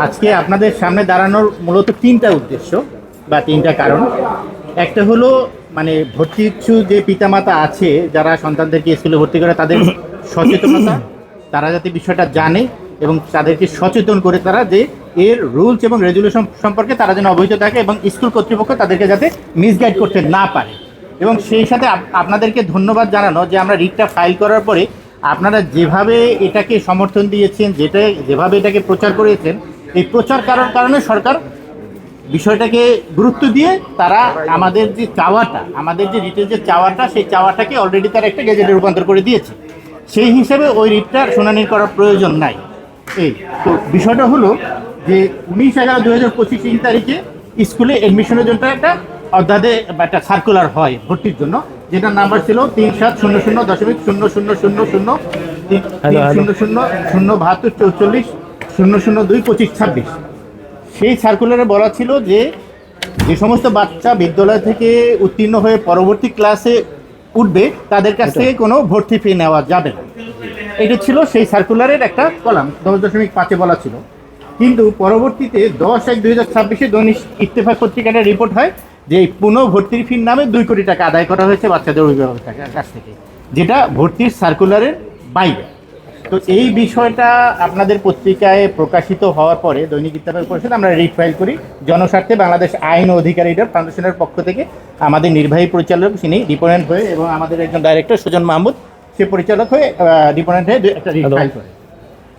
আজকে আপনাদের সামনে দাঁড়ানোর মূলত তিনটা উদ্দেশ্য বা তিনটা কারণ। একটা হলো মানে ভর্তি ইচ্ছু যে পিতামাতা আছে, যারা সন্তানদেরকে স্কুলে ভর্তি করে, তাদের সচেতনতা, তারা যাতে বিষয়টা জানে এবং তাদেরকে সচেতন করে তারা যে এর রুলস এবং রেজুলেশন সম্পর্কে তারা যেন অবহিত থাকে এবং স্কুল কর্তৃপক্ষ তাদেরকে যাতে মিসগাইড করতে না পারে। এবং সেই সাথে আপনাদেরকে ধন্যবাদ জানানো যে আমরা রিটটা ফাইল করার পরে আপনারা যেভাবে এটাকে সমর্থন দিয়েছেন, যেটা, যেভাবে এটাকে প্রচার করেছেন এই প্রচার কারণ কারণে সরকার বিষয়টাকে গুরুত্ব দিয়ে তারা আমাদের যে চাওয়াটা আমাদের যে রিটের যে চাওয়াটা সেই চাওয়াটাকে অলরেডি তারা একটা গেজেটে রূপান্তর করে দিয়েছে। সেই হিসেবে ওই রিটটার শুনানি করার প্রয়োজন নাই। এই তো বিষয়টা হলো যে উনিশ এগারো দু হাজার পঁচিশ তিন তারিখে স্কুলে এডমিশনের জন্য একটা অধ্যাদে বা একটা সার্কুলার হয় ভর্তির জন্য যেটার নাম্বার ছিল তিন সাত শূন্য শূন্য দশমিক শূন্য শূন্য শূন্য শূন্য তিন শূন্য শূন্য শূন্য বাহাত্তর চৌচল্লিশ শূন্য শূন্য দুই পঁচিশ ছাব্বিশ। সেই সার্কুলারে বলা ছিল যে যে সমস্ত বাচ্চা বিদ্যালয় থেকে উত্তীর্ণ হয়ে পরবর্তী ক্লাসে উঠবে তাদের কাছ থেকে কোনো ভর্তি ফি নেওয়া যাবে না। এটা ছিল সেই সার্কুলারের একটা কলাম দশ দশমিক পাঁচে বলা ছিল। কিন্তু পরবর্তীতে দশ এক দুই হাজার ছাব্বিশে দৈনিক ইত্তেফাক পত্রিকাটা রিপোর্ট হয় যে এই পুনঃ ভর্তির ফির নামে দুই কোটি টাকা আদায় করা হয়েছে বাচ্চাদের অভিভাবকের কাছ থেকে যেটা ভর্তির সার্কুলারের বাইরে। তো এই বিষয়টা আপনাদের পত্রিকায় প্রকাশিত হওয়ার পরে দৈনিক ইত্তেফাক পরিষদ আমরা রিট ফাইল করি। জনস্বার্থে বাংলাদেশ আইন ও অধিকার ফাউন্ডেশনের পক্ষ থেকে আমাদের নির্বাহী পরিচালক তিনি ডিপোনেন্ট হয়ে এবং আমাদের একজন ডাইরেক্টর সুজন মাহমুদ সে পরিচালক হয়ে ডিপোনেন্ট হয়ে একটা রিট ফাইল করে।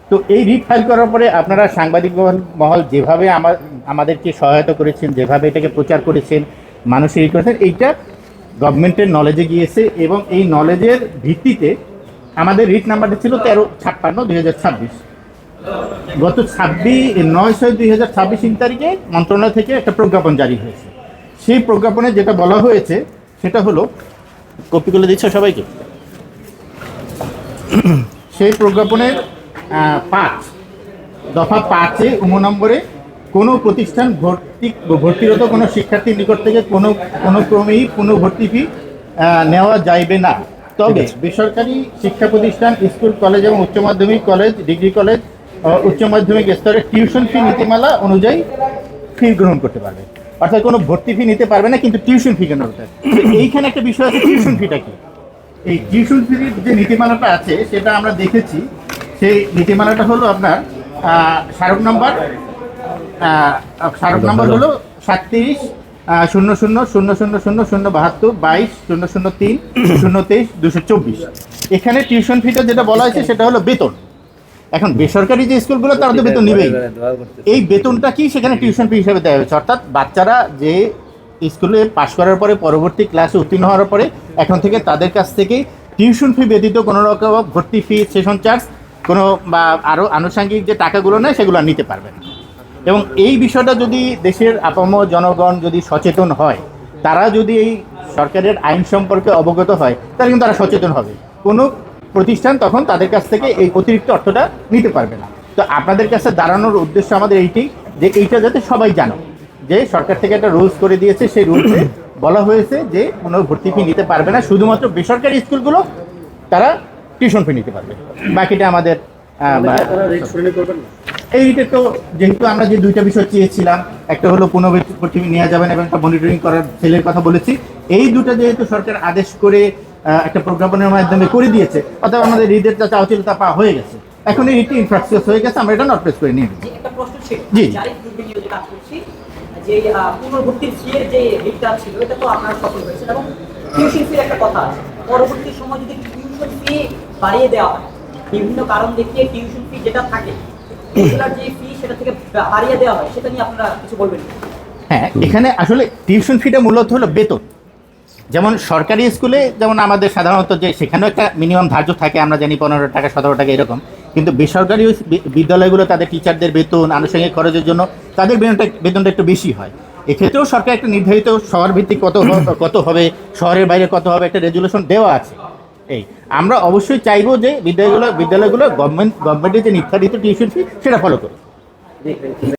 তো এই রিট ফাইল করার পরে আপনারা সাংবাদিক মহল- যেভাবে আমার আমাদেরকে সহায়তা করেছেন যেভাবে এটাকে প্রচার করেছেন মানুষের ই করেছেন এইটা গভর্নমেন্টের নলেজে গিয়েছে এবং এই নলেজের ভিত্তিতে আমাদের রিট নাম্বারটা ছিল তেরো ছাপ্পান্ন দুই হাজার ছাব্বিশ। গত ছাব্বিশ নয় ছয় দুই হাজার ছাব্বিশ তিন তারিখে মন্ত্রণালয় থেকে একটা প্রজ্ঞাপন জারি হয়েছে। সেই প্রজ্ঞাপনে যেটা বলা হয়েছে, সেটা হলো কপিগুলো দিচ্ছ সবাইকে? সেই প্রজ্ঞাপনের পাঁচ, দফা পাঁচে উম নম্বরে কোনো প্রতিষ্ঠান ভর্তি, ভর্তিরত কোনো শিক্ষার্থীর নিকট থেকে কোনো কোনো ক্রমেই কোনো ভর্তি ফি নেওয়া যাইবে না। তবে বেসরকারি শিক্ষা প্রতিষ্ঠান স্কুল কলেজ এবং উচ্চ মাধ্যমিক কলেজ ডিগ্রি কলেজ উচ্চ মাধ্যমিক স্তরে টিউশন ফি নীতিমালা অনুযায়ী ফি গ্রহণ করতে পারবে। অর্থাৎ কোনো ভর্তি ফি নিতে পারবে না কিন্তু টিউশন ফি কেন এইখানে একটা বিষয় আছে টিউশন ফিটা কি? এই টিউশন ফির যে নীতিমালাটা আছে সেটা আমরা দেখেছি। সেই নীতিমালাটা হলো আপনার স্মারক নম্বর স্মারক নম্বর হলো সাতত্রিশ শূন্য শূন্য শূন্য শূন্য শূন্য শূন্য বাহাত্তর বাইশ শূন্য শূন্য তিন শূন্য তেইশ দুশো চব্বিশ। এখানে টিউশন ফিটা যেটা বলা হয়েছে সেটা হলো বেতন। এখন বেসরকারি যে স্কুলগুলো তারা তো বেতন নেবেই। এই বেতনটা কি সেখানে টিউশন ফি হিসেবে দেওয়া হয়েছে? অর্থাৎ বাচ্চারা যে স্কুলে পাশ করার পরে পরবর্তী ক্লাসে উত্তীর্ণ হওয়ার পরে এখন থেকে তাদের কাছ থেকে টিউশন ফি ব্যতীত কোনো রকম ভর্তি ফি সেশন চার্জ কোনো বা আরও আনুষঙ্গিক যে টাকাগুলো নেয় সেগুলো নিতে পারবে না। এবং এই বিষয়টা যদি দেশের আপাম জনগণ যদি সচেতন হয়, তারা যদি এই সরকারের আইন সম্পর্কে অবগত হয়, তাহলে কিন্তু তারা সচেতন হবে। কোনো প্রতিষ্ঠান তখন তাদের কাছ থেকে এই অতিরিক্ত অর্থটা নিতে পারবে না। তো আপনাদের কাছে দাঁড়ানোর উদ্দেশ্য আমাদের এইটি, যে এইটা যাতে সবাই জানো, যে সরকার থেকে একটা রুলস করে দিয়েছে, সেই রুলসে বলা হয়েছে যে কোনো ভর্তি ফি নিতে পারবে না, শুধুমাত্র বেসরকারি স্কুলগুলো তারা টিউশন ফি নিতে পারবে। বাকিটা আমাদের এইটা তো যেহেতু আমরা যে দুইটা বিষয় চেয়েছিলাম একটা হলো পুনর্ভর্তি নিয়ে যাবেন এবং একটা মনিটরিং করার ছেলের কথা বলেছি এই দুটো যেহেতু সরকার আদেশ করে একটা প্রজ্ঞাপনের মাধ্যমে করে দিয়েছে অর্থাৎ আমাদের ঈদের যা চাওয়া ছিল তা পাওয়া হয়ে গেছে। এখন এই রিটটি ইনফ্রাস্ট্রাকচার হয়ে গেছে আমরা এটা নট প্রেস করে নিয়ে জি। যারই গ্রুপে নিয়ে যে কাজ করছি যে আহ, পুনর্ভর্তির ফিয়ের যে রিটটা ছিল এটা তো আপনারা সফল হয়েছে এবং টিউশন ফির একটা কথা আছে। পরবর্তী সময় যদি টিউশন ফি বাড়িয়ে দেওয়া হয় বিভিন্ন কারণ দেখিয়ে টিউশন ফি যেটা থাকে যে ফি সেটা থেকে বাড়িয়ে দেওয়া হয়, সেটা নিয়ে আপনারা কিছু বলবেন? হ্যাঁ এখানে আসলে টিউশন ফিটা মূলত হলো বেতন। যেমন সরকারি স্কুলে, যেমন আমাদের সাধারণত যে সেখানেও একটা মিনিমাম ধার্য থাকে, আমরা জানি পনেরো টাকা, সতেরো টাকা এরকম। কিন্তু বেসরকারি বিদ্যালয়গুলো তাদের টিচারদের বেতন, আনুষঙ্গিক খরচের জন্য তাদের বেতনটা বেতনটা একটু বেশি হয়। এক্ষেত্রেও সরকার একটা নির্ধারিত শহর ভিত্তিক কত কত হবে, শহরের বাইরে কত হবে, একটা রেজুলেশন দেওয়া আছে। এই, আমরা অবশ্যই চাইব যে বিদ্যালয়গুলো বিদ্যালয়গুলো গভর্নমেন্ট গভর্নমেন্টের যে নির্ধারিত টিউশন ফি সেটা ফলো করুক।